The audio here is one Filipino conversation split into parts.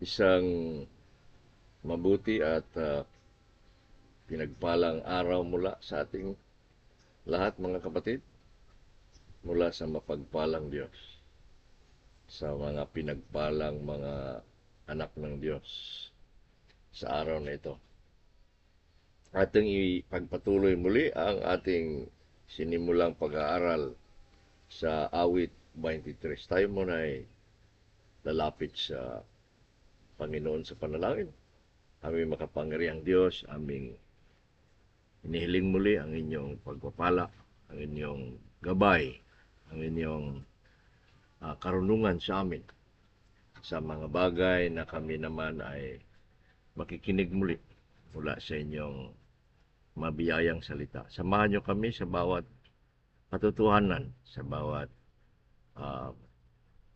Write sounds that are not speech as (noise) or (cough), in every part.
isang mabuti at ah, pinagpalang araw mula sa ating lahat mga kapatid mula sa mapagpalang Diyos sa mga pinagpalang mga anak ng Diyos sa araw na ito. Ating ipagpatuloy muli ang ating sinimulang pag-aaral sa awit 23. Tayo muna ay lalapit sa Panginoon sa panalangin. Aming makapangyarihang Diyos, aming inihiling muli ang inyong pagpapala, ang inyong gabay, ang inyong ah, karunungan sa amin sa mga bagay na kami naman ay makikinig muli mula sa inyong mabiyayang salita. Samahan niyo kami sa bawat katotohanan, sa bawat ah,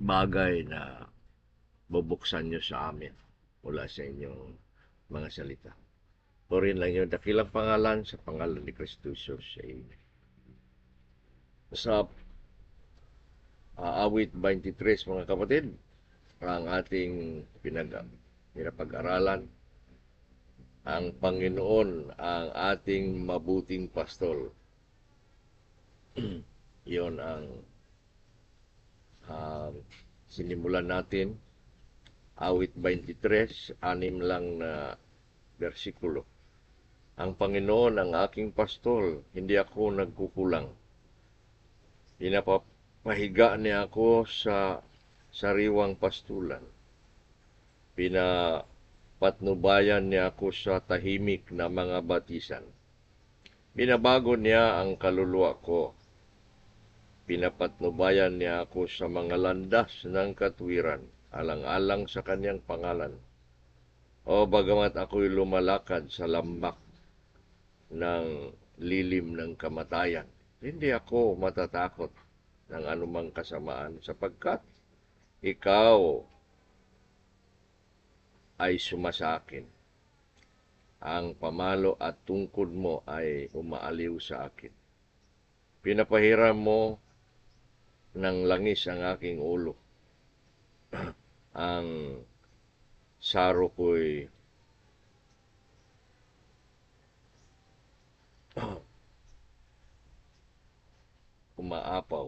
bagay na bubuksan niyo sa amin mula sa inyong mga salita. Purin lang yung dakilang pangalan sa pangalan ni Kristo Jesus. Sa ah, awit 23 mga kapatid, ang ating pinag pinapag-aralan ang Panginoon ang ating mabuting pastol. (clears throat) Iyon ang ah, sinimulan natin. Awit 23, anim lang na versikulo. Ang Panginoon ang aking pastol, hindi ako nagkukulang. Pinapahiga niya ako sa sariwang pastulan. Pinapatnubayan niya ako sa tahimik na mga batisan. Binabago niya ang kaluluwa ko. Pinapatnubayan niya ako sa mga landas ng katwiran, alang-alang sa kanyang pangalan. O bagamat ako'y lumalakad sa lambak ng lilim ng kamatayan, hindi ako matatakot ng anumang kasamaan sapagkat ikaw ay sumasakin. Ang pamalo at tungkod mo ay umaaliw sa akin. Pinapahiram mo ng langis ang aking ulo. (clears throat) ang saro ko'y (clears throat) umaapaw.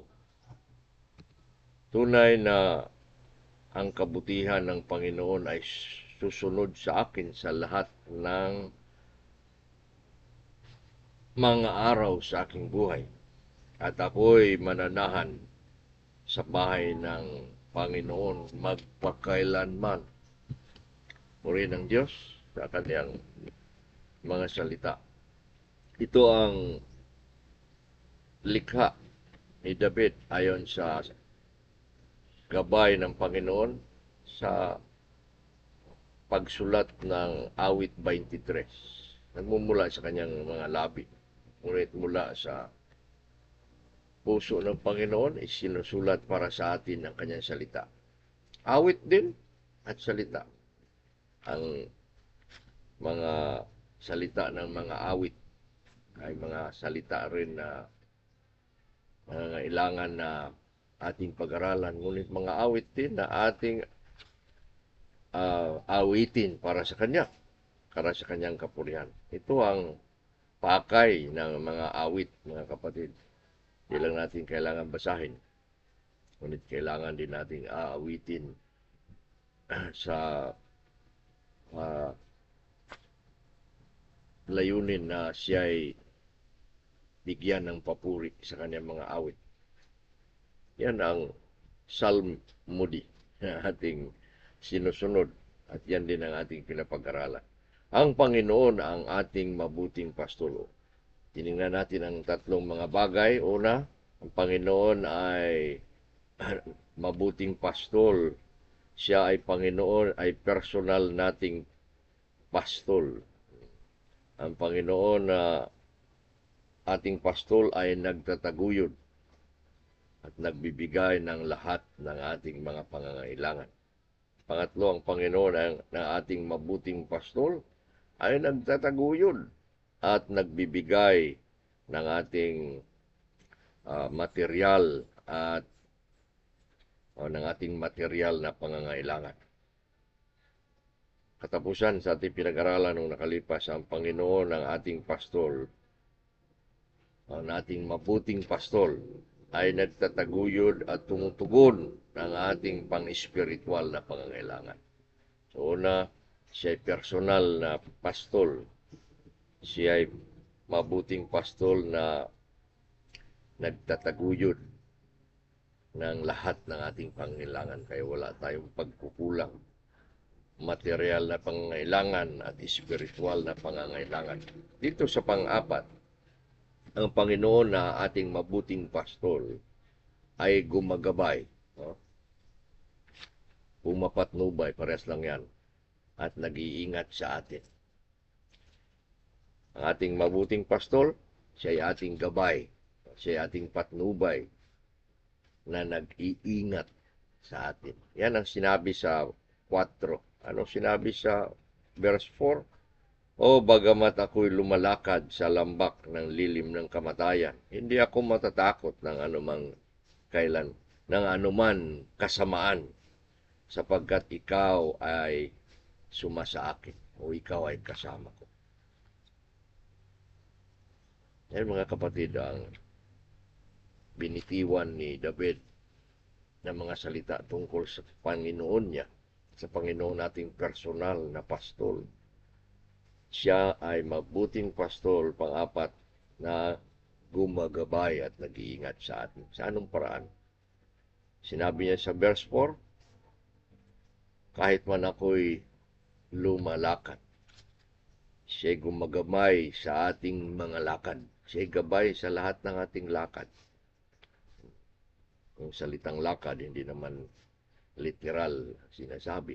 Tunay na ang kabutihan ng Panginoon ay susunod sa akin sa lahat ng mga araw sa aking buhay. At ako'y mananahan sa bahay ng Panginoon magpakailanman. Muli ng Diyos sa kanyang mga salita. Ito ang likha ni David ayon sa gabay ng Panginoon sa pagsulat ng awit 23. Nagmumula sa kanyang mga labi. Ngunit mula sa puso ng Panginoon, isinusulat para sa atin ang kanyang salita. Awit din at salita. Ang mga salita ng mga awit ay mga salita rin na nangangailangan na ating pag-aralan. Ngunit mga awit din na ating uh, awitin para sa Kanya, para sa Kanyang kapurihan. Ito ang pakay ng mga awit, mga kapatid. Hindi lang natin kailangan basahin. Ngunit kailangan din nating aawitin (clears throat) sa uh, layunin na siya ay bigyan ng papuri sa kanyang mga awit. Yan ang Psalm Moody (laughs) na ating sinusunod at yan din ang ating pinapag-aralan. Ang Panginoon ang ating mabuting pastulo. Tiningnan natin ang tatlong mga bagay. Una, ang Panginoon ay (clears throat) mabuting pastol. Siya ay Panginoon, ay personal nating pastol. Ang Panginoon na ating pastol ay nagtataguyod at nagbibigay ng lahat ng ating mga pangangailangan. Pangatlo, ang Panginoon ang, ng ating mabuting pastol ay nagtataguyod at nagbibigay ng ating uh, material at o ng ating material na pangangailangan. katapusan sa ating pinag-aralan nung nakalipas ang Panginoon ng ating pastol, ang ating mabuting pastol ay nagtataguyod at tumutugon ng ating pang-espiritual na pangangailangan. So una, siya personal na pastol. Siya ay mabuting pastol na nagtataguyod ng lahat ng ating pangailangan kaya wala tayong pagkukulang material na pangangailangan at espiritual na pangangailangan. Dito sa pang-apat, ang Panginoon na ating mabuting pastol ay gumagabay. No? Pumapatnubay, pares lang yan. At nag-iingat sa atin. Ang ating mabuting pastol, siya ay ating gabay. Siya ay ating patnubay na nag-iingat sa atin. Yan ang sinabi sa 4. Ano sinabi sa verse 4? O bagamat ako'y lumalakad sa lambak ng lilim ng kamatayan, hindi ako matatakot ng anumang kailan, ng anuman kasamaan, sapagkat ikaw ay sumasa akin o ikaw ay kasama ko. Yan mga kapatid ang binitiwan ni David ng mga salita tungkol sa Panginoon niya, sa Panginoon nating personal na pastol. Siya ay mabuting pastol, pang-apat, na gumagabay at nag-iingat sa atin. Sa anong paraan? Sinabi niya sa verse 4, kahit man ako'y lumalakad, siya gumagamay sa ating mga lakad. Siya gabay sa lahat ng ating lakad. Yung salitang lakad, hindi naman literal sinasabi.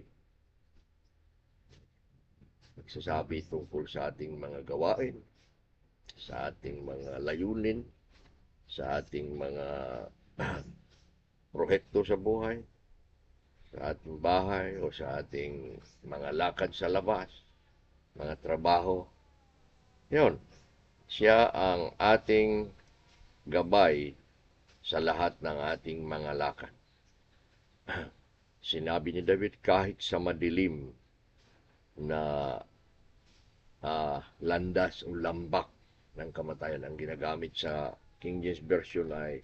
Nagsasabi tungkol sa ating mga gawain, sa ating mga layunin, sa ating mga (clears throat) prohekto sa buhay, sa ating bahay o sa ating mga lakad sa labas, mga trabaho. Yun, siya ang ating gabay sa lahat ng ating mga lakad. (clears throat) Sinabi ni David, kahit sa madilim na uh, landas o lambak ng kamatayan, ang ginagamit sa King James Version ay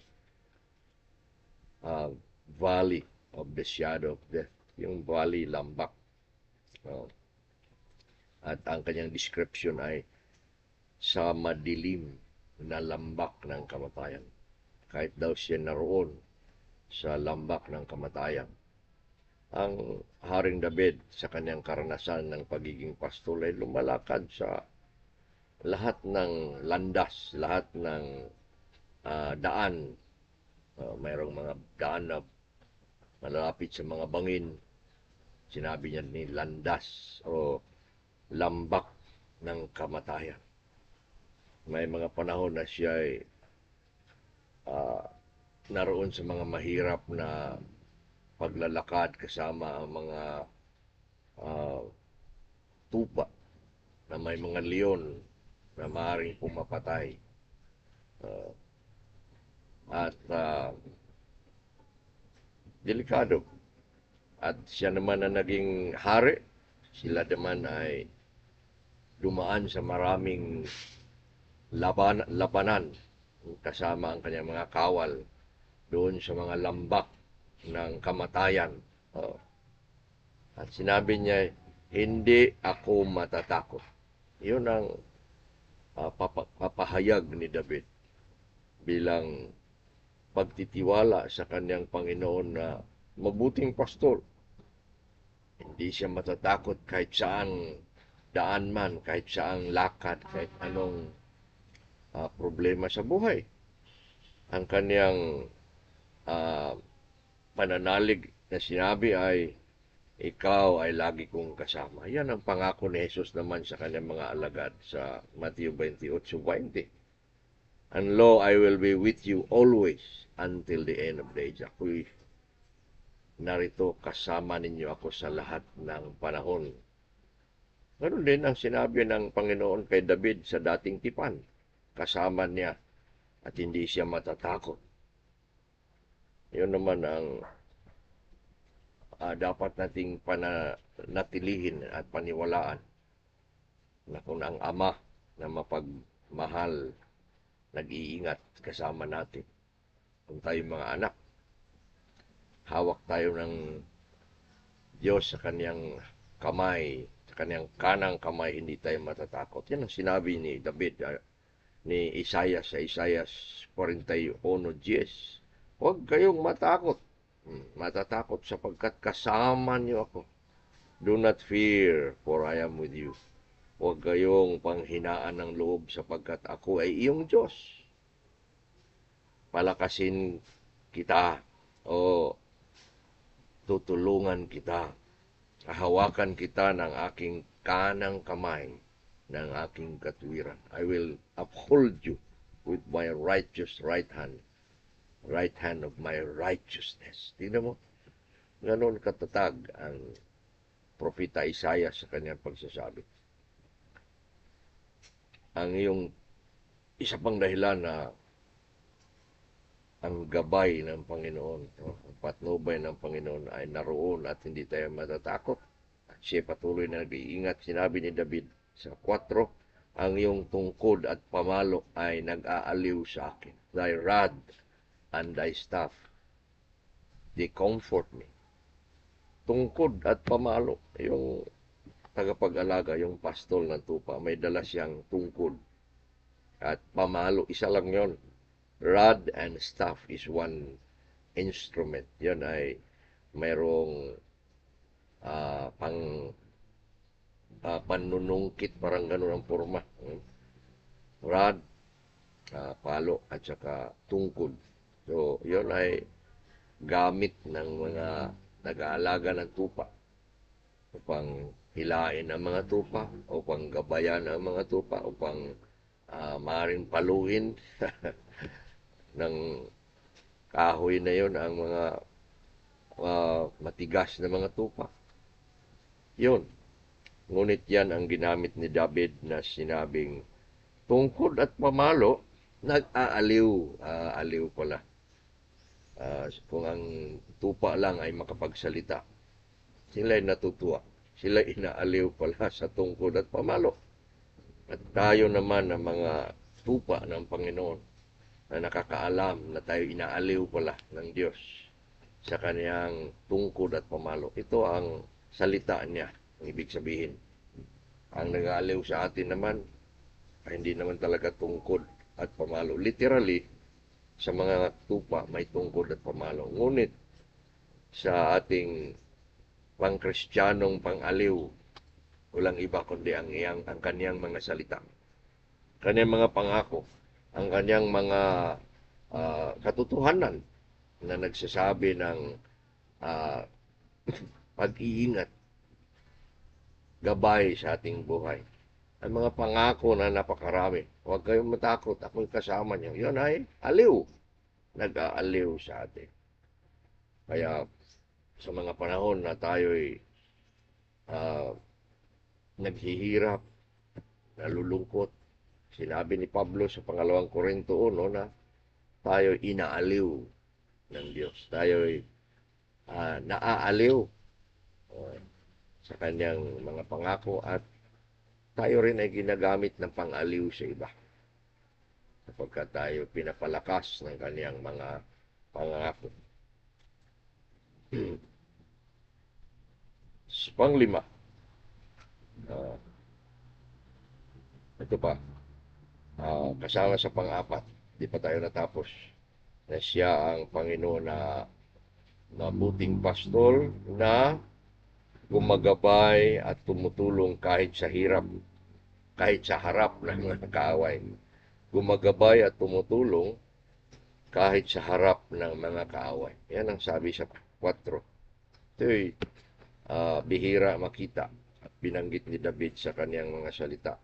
uh, Valley of the Shadow of Death. Yung valley, lambak. Uh, at ang kanyang description ay sa madilim na lambak ng kamatayan. Kahit daw siya naroon sa lambak ng kamatayan. Ang Haring David sa kanyang karanasan ng pagiging pastol ay lumalakad sa lahat ng landas, lahat ng uh, daan. Uh, mayroong mga daan na malalapit sa mga bangin. Sinabi niya ni landas o lambak ng kamatayan. May mga panahon na siya ay uh, naroon sa mga mahirap na paglalakad kasama ang mga uh, tupa na may mga leon na maaaring pumapatay. Uh, at uh, delikado. At siya naman na naging hari, sila naman ay dumaan sa maraming laban, labanan kasama ang kanyang mga kawal doon sa mga lambak ng kamatayan. Oh. At sinabi niya, hindi ako matatakot. Yun ang uh, papahayag ni David bilang pagtitiwala sa kanyang Panginoon na mabuting pastor. Hindi siya matatakot kahit saan daan man, kahit saang lakad, kahit anong uh, problema sa buhay. Ang kanyang uh, pananalig na sinabi ay, ikaw ay lagi kong kasama. Yan ang pangako ni Jesus naman sa kanyang mga alagad sa Matthew 28.20. And lo, I will be with you always until the end of days. Ako'y narito kasama ninyo ako sa lahat ng panahon Ganun din ang sinabi ng Panginoon kay David sa dating tipan. Kasama niya at hindi siya matatakot. Yun naman ang ah, dapat nating panatilihin at paniwalaan na kung ang ama na mapagmahal nag-iingat kasama natin. Kung tayo mga anak, hawak tayo ng Diyos sa kanyang kamay, sa kanyang kanang kamay, hindi tayo matatakot. Yan ang sinabi ni David, ah, ni Isaiah sa Isaiah 41.10. Huwag kayong matakot. Hmm, Matatakot sapagkat kasama niyo ako. Do not fear, for I am with you. Huwag kayong panghinaan ng loob sapagkat ako ay iyong Diyos. Palakasin kita o tutulungan kita. Hahawakan kita ng aking kanang kamay ng aking katwiran. I will uphold you with my righteous right hand, right hand of my righteousness. Tingnan mo, ganon katatag ang propeta Isaiah sa kanyang pagsasabi. Ang iyong isa pang dahilan na ang gabay ng Panginoon, no? ang patnubay ng Panginoon ay naroon at hindi tayo matatakot. At siya patuloy na nag-iingat. Sinabi ni David sa 4, ang iyong tungkod at pamalo ay nag-aaliw sa akin. Thy rod and thy staff, they comfort me. Tungkod at pamalo, yung tagapag-alaga, yung pastol ng tupa, may dala siyang tungkod at pamalo. Isa lang yon rod and staff is one instrument. Yan ay mayroong ah, pang ah, panunungkit, parang ganun ang forma. Hmm? Rod, ah, palo, at saka tungkod. So, yun ay gamit ng mga nag-aalaga ng tupa upang hilain ang mga tupa, upang gabayan ang mga tupa, upang ah, maaaring paluin (laughs) ng kahoy na yon ang mga ah, matigas na mga tupa. Yun. Ngunit yan ang ginamit ni David na sinabing tungkod at pamalo, nag-aaliw. Aaliw pala. Ah, kung ang tupa lang ay makapagsalita, sila ay natutuwa. Sila inaaliw pala sa tungkod at pamalo. At tayo naman ang mga tupa ng Panginoon na nakakaalam na tayo inaaliw pala ng Diyos sa kaniyang tungkod at pamalo. Ito ang salita niya, ibig sabihin. Ang nag-aaliw sa atin naman ay hindi naman talaga tungkod at pamalo. Literally, sa mga tupa may tungkod at pamalo. Ngunit sa ating pangkristyanong pang-aliw, walang iba kundi ang, iyang, ang kaniyang mga salita. Kaniyang mga pangako, ang kanyang mga ah, katotohanan na nagsasabi ng ah, (clears throat) pag-iingat, gabay sa ating buhay. Ang mga pangako na napakarami. Huwag kayong matakot, ako'y kasama niyo. Yun ay aliw. Nag-aaliw sa atin. Kaya sa mga panahon na tayo'y ah, naghihirap, nalulungkot, Sinabi ni Pablo sa pangalawang Korinto 1 na tayo inaaliw ng Diyos. Tayo uh, naaaliw uh, sa kanyang mga pangako at tayo rin ay ginagamit ng pangaliw sa iba. Sapagkat tayo pinapalakas ng kanyang mga pangako. (clears throat) Panglima, uh, ito pa, uh, kasama sa pang-apat, di pa tayo natapos, na siya ang Panginoon na mabuting pastol na gumagabay at tumutulong kahit sa hirap, kahit sa harap ng mga kaaway. Gumagabay at tumutulong kahit sa harap ng mga kaaway. Yan ang sabi sa 4. Ito'y uh, bihira makita at binanggit ni David sa kaniyang mga salita.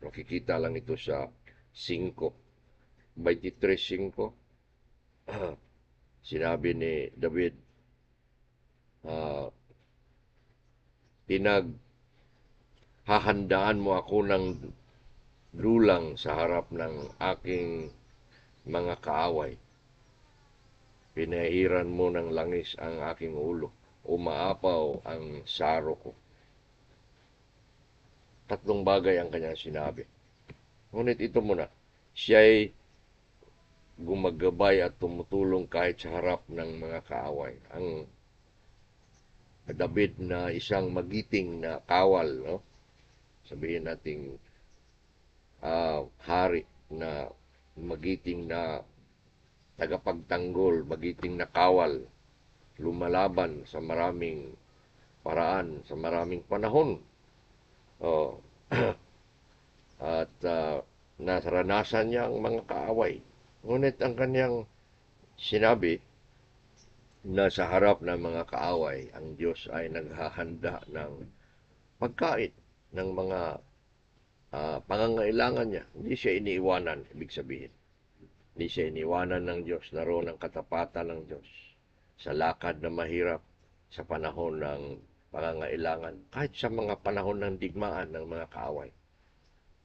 Makikita lang ito sa 5. 23.5. (clears throat) Sinabi ni David, uh, tinag hahandaan mo ako ng lulang sa harap ng aking mga kaaway. Pinahiran mo ng langis ang aking ulo. umaapaw ang saro ko. Tatlong bagay ang kanyang sinabi. Ngunit ito muna, siya'y gumagabay at tumutulong kahit sa harap ng mga kaaway. Ang David na isang magiting na kawal, no? Sabihin nating uh, hari na magiting na tagapagtanggol, magiting na kawal, lumalaban sa maraming paraan, sa maraming panahon. Oh. (clears throat) At uh, naranasan niya ang mga kaaway. Ngunit ang kanyang sinabi na sa harap ng mga kaaway, ang Diyos ay naghahanda ng pagkain ng mga uh, pangangailangan niya. Hindi siya iniiwanan, ibig sabihin. Hindi siya iniiwanan ng Diyos. Naroon ang katapatan ng Diyos sa lakad na mahirap, sa panahon ng pangangailangan, kahit sa mga panahon ng digmaan ng mga kaaway.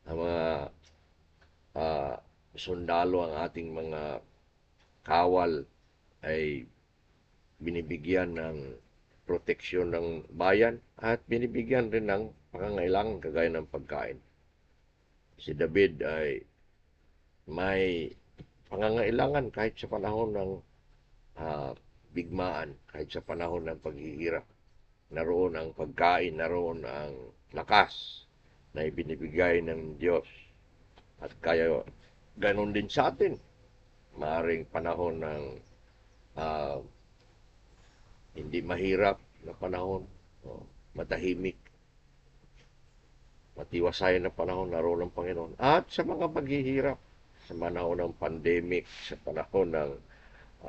Ang mga uh, sundalo, ang ating mga kawal ay binibigyan ng proteksyon ng bayan at binibigyan rin ng pangangailangan kagaya ng pagkain. Si David ay may pangangailangan kahit sa panahon ng uh, bigmaan, kahit sa panahon ng paghihirap. Naroon ang pagkain, naroon ang lakas na ibinibigay ng Diyos. At kaya ganon din sa atin. Maaring panahon ng uh, hindi mahirap na panahon, oh, matahimik, matiwasay na panahon, naroon ng Panginoon. At sa mga paghihirap, sa panahon ng pandemic, sa panahon ng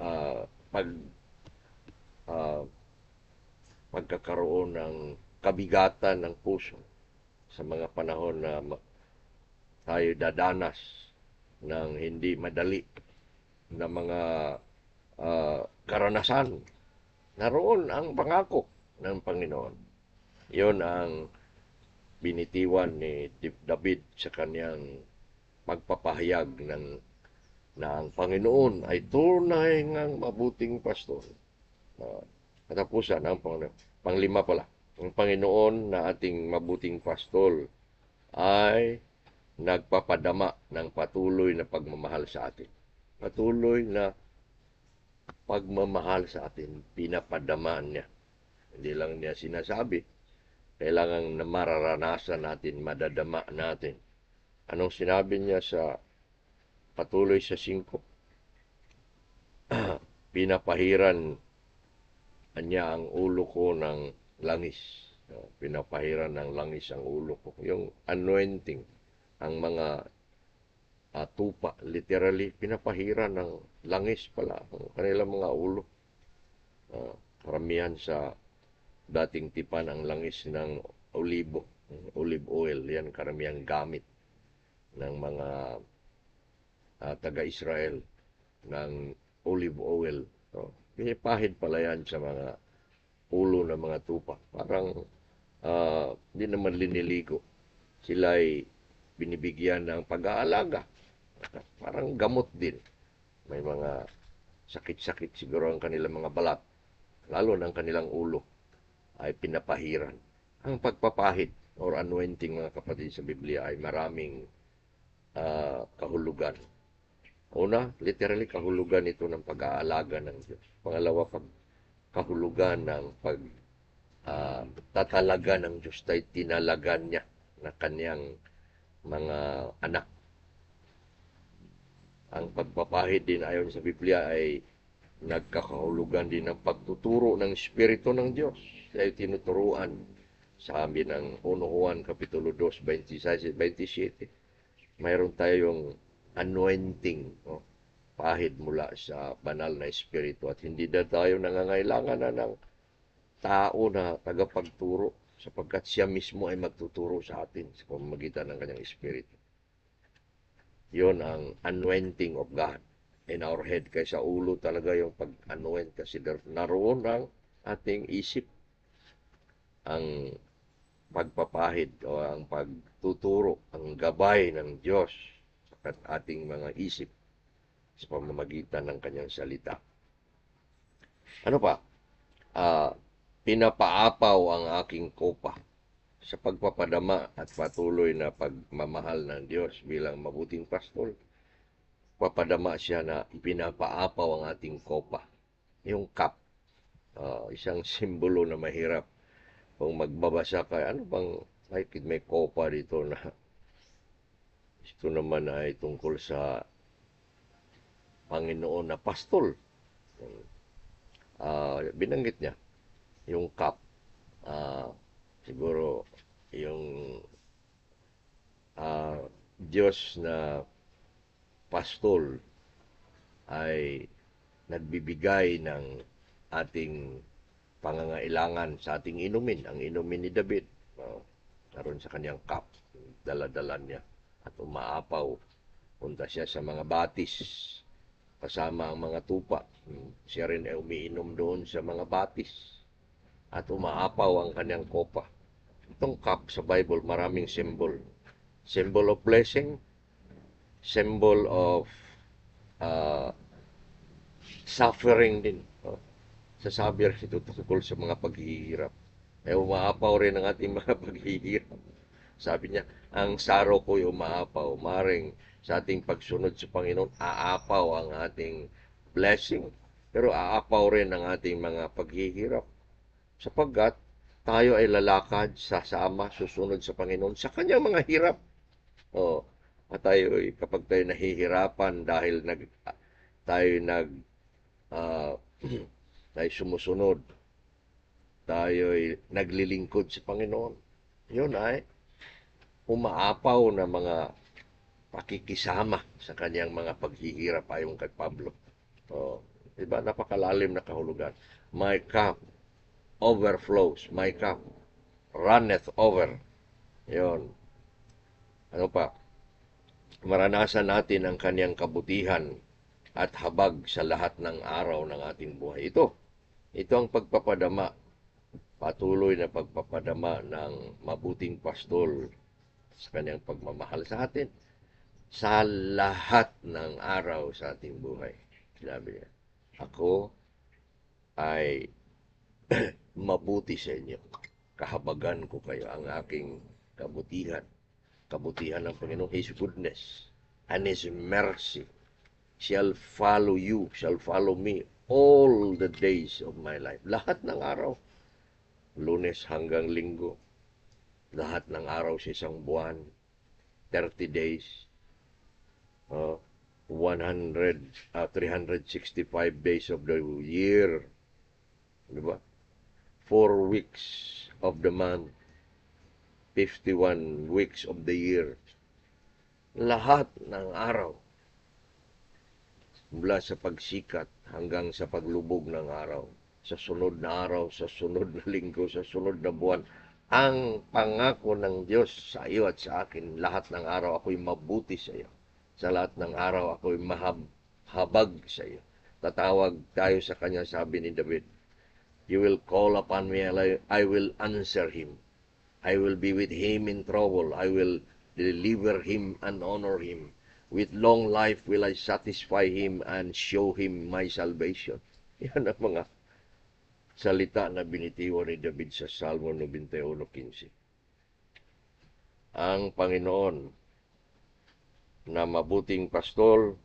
uh, pag uh, pagkakaroon ng kabigatan ng puso sa mga panahon na tayo dadanas ng hindi madali na mga uh, karanasan naroon ang pangako ng Panginoon. Iyon ang binitiwan ni David sa kanyang pagpapahayag ng na ang Panginoon ay tunay ngang mabuting pastor. Uh, katapusan ang Panginoon. Panglima pala. Ang Panginoon na ating mabuting pastor ay nagpapadama ng patuloy na pagmamahal sa atin. Patuloy na pagmamahal sa atin, pinapadamaan niya. Hindi lang niya sinasabi, kailangan na mararanasan natin, madadama natin. Anong sinabi niya sa patuloy sa singko? (clears throat) Pinapahiran niya ang ulo ko ng langis. Pinapahiran ng langis ang ulo ko. Yung anointing, ang mga uh, tupa, literally, pinapahira ng langis pala ang kanilang mga ulo. Uh, karamihan sa dating tipan ang langis ng olibo, olive oil, yan karamihan gamit ng mga uh, taga-Israel ng olive oil. So, pinipahid pala yan sa mga ulo ng mga tupa. Parang hindi uh, naman liniligo. Sila ay binibigyan ng pag-aalaga parang gamot din. May mga sakit-sakit siguro ang kanilang mga balat, lalo ng kanilang ulo, ay pinapahiran. Ang pagpapahid or anointing mga kapatid sa Biblia ay maraming uh, kahulugan. Una, literally kahulugan ito ng pag-aalaga ng Diyos. Pangalawa, pag kahulugan ng pag uh, tatalaga ng Diyos tayo tinalagan niya na kanyang mga anak ang pagpapahid din ayon sa Biblia ay nagkakahulugan din ng pagtuturo ng Espiritu ng Diyos. Kaya tinuturuan sa amin ng 1 Juan Kapitulo 2, 26 27. Mayroon tayong anointing, no? pahid mula sa banal na Espiritu at hindi na tayo nangangailangan na ng tao na tagapagturo sapagkat siya mismo ay magtuturo sa atin sa pamamagitan ng kanyang Espiritu. Yon ang anointing of God in our head. Kaya sa ulo talaga yung pag-anoint kasi naroon ang ating isip. Ang pagpapahid o ang pagtuturo, ang gabay ng Diyos sa ating mga isip sa pamamagitan ng kanyang salita. Ano pa? Uh, pinapaapaw ang aking kopa sa pagpapadama at patuloy na pagmamahal ng Diyos bilang mabuting pastol. Papadama siya na ipinapaapaw ang ating kopa. Yung cup. Ah, isang simbolo na mahirap. Kung magbabasa ka, ano bang may, may kopa dito na ito naman ay tungkol sa Panginoon na pastol. Ah, binanggit niya yung cup. Ah, siguro yung ah, Diyos na pastol ay nagbibigay ng ating pangangailangan sa ating inumin. Ang inumin ni David, uh, naroon sa kanyang cup, daladala niya at umaapaw. Punta siya sa mga batis, kasama ang mga tupa. Siya rin ay umiinom doon sa mga batis at umaapaw ang kanyang kopa. Itong cup sa Bible, maraming symbol. Symbol of blessing, symbol of uh, suffering din. Oh. Sasabi rin ito tungkol sa mga paghihirap. Eh, umaapaw rin ang ating mga (laughs) paghihirap. Sabi niya, ang saro ko'y umaapaw. Maring sa ating pagsunod sa Panginoon, aapaw ang ating blessing. Pero aapaw rin ang ating mga paghihirap. Sapagkat tayo ay lalakad, sasama, susunod sa Panginoon sa kanyang mga hirap. Oh, at tayo kapag tayo nahihirapan dahil nag tayo nag uh, (clears throat) tayo sumusunod, tayo ay naglilingkod sa Panginoon. Yun ay umaapaw na mga pakikisama sa kanyang mga paghihirap ayon kay Pablo. Oh, diba? Napakalalim na kahulugan. My cup overflows. My cup runneth over. Yun. Ano pa? Maranasan natin ang kanyang kabutihan at habag sa lahat ng araw ng ating buhay. Ito, ito ang pagpapadama, patuloy na pagpapadama ng mabuting pastol sa kanyang pagmamahal sa atin sa lahat ng araw sa ating buhay. Sinabi niya, ako ay (clears throat) mabuti sa inyo. Kahabagan ko kayo ang aking kabutihan. Kabutihan ng Panginoon, His goodness and His mercy shall follow you, shall follow me all the days of my life. Lahat ng araw, lunes hanggang linggo, lahat ng araw sa isang buwan, 30 days, uh, 100, uh, 365 days of the year, di ba? Four weeks of the month, 51 weeks of the year. Lahat ng araw, mula sa pagsikat hanggang sa paglubog ng araw, sa sunod na araw, sa sunod na linggo, sa sunod na buwan, ang pangako ng Diyos sa iyo at sa akin, lahat ng araw ako'y mabuti sa iyo. Sa lahat ng araw ako'y mahabag sa iyo. Tatawag tayo sa kanya, sabi ni David, You will call upon me, and I will answer him. I will be with him in trouble. I will deliver him and honor him. With long life will I satisfy him and show him my salvation. (laughs) Yan ang mga salita na binitiwan ni David sa Salmo 91.15. Ang Panginoon na mabuting pastol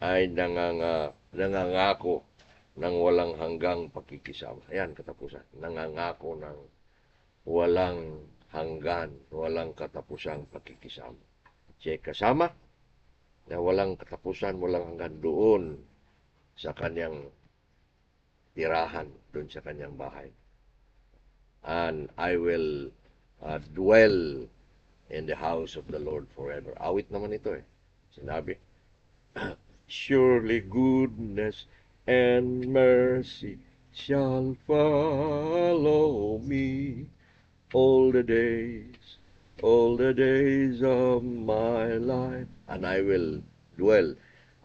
ay nanganga, nangangako ng walang hanggang pakikisama. Ayan, katapusan. Nangangako ng walang hanggan, walang katapusang pakikisama. Siya kasama na walang katapusan, walang hanggan doon sa kanyang tirahan, doon sa kanyang bahay. And I will uh, dwell in the house of the Lord forever. Awit naman ito eh. Sinabi, (clears throat) Surely goodness and mercy shall follow me all the days, all the days of my life. And I will dwell,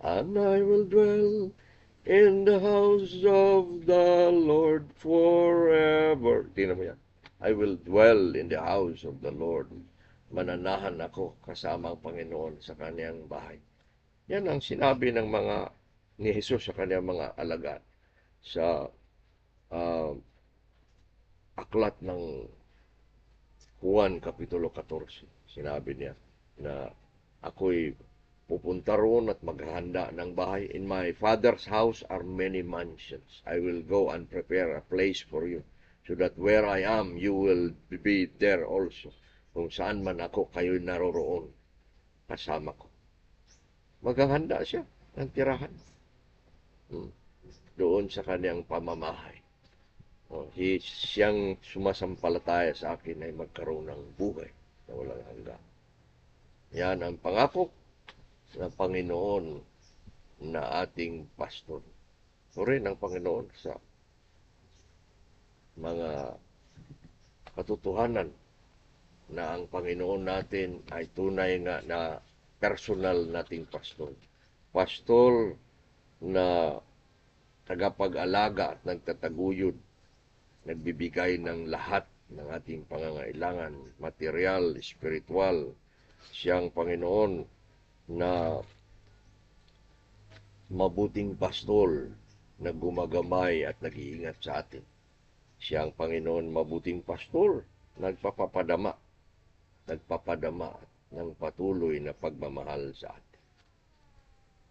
and I will dwell in the house of the Lord forever. Tingnan mo yan. I will dwell in the house of the Lord. Mananahan ako kasama ang Panginoon sa kanyang bahay. Yan ang sinabi ng mga ni Jesus sa kanyang mga alagad sa uh, aklat ng Juan Kapitulo 14. Sinabi niya na ako'y pupunta roon at maghahanda ng bahay. In my father's house are many mansions. I will go and prepare a place for you so that where I am, you will be there also. Kung saan man ako, kayo'y naroroon kasama ko. Maghahanda siya ng tirahan. Hmm. Doon sa kanyang pamamahay. Oh, siyang sumasampalataya sa akin ay magkaroon ng buhay na walang hanggan. Yan ang pangako ng Panginoon na ating pastor. O rin ang Panginoon sa mga katotohanan na ang Panginoon natin ay tunay nga na personal nating pastor. Pastor na tagapag-alaga at nagtataguyod, nagbibigay ng lahat ng ating pangangailangan, material, spiritual. Siyang Panginoon na mabuting pastol na gumagamay at nag-iingat sa atin. Siyang Panginoon mabuting pastor, nagpapapadama, nagpapadama ng patuloy na pagmamahal sa atin.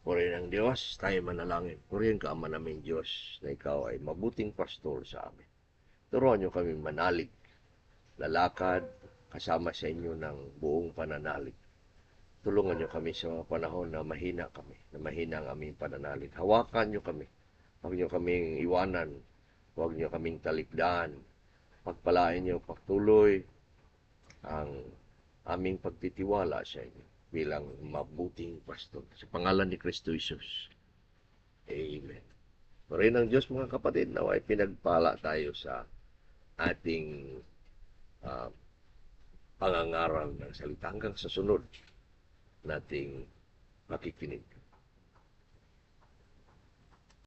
Purihin ang Diyos, tayo manalangin. Purihin ka, Ama namin Diyos, na ikaw ay mabuting pastor sa amin. Turuan niyo kami manalig, lalakad, kasama sa inyo ng buong pananalig. Tulungan niyo kami sa panahon na mahina kami, na mahina ang aming pananalig. Hawakan niyo kami. Huwag niyo kaming iwanan. Huwag niyo kaming talikdaan. Pagpalain niyo patuloy ang aming pagtitiwala sa inyo bilang mabuting pastor. Sa pangalan ni Kristo Jesus. Amen. Parin ng Diyos mga kapatid, naway pinagpala tayo sa ating uh, pangangaral ng salita hanggang sa sunod nating makikinig.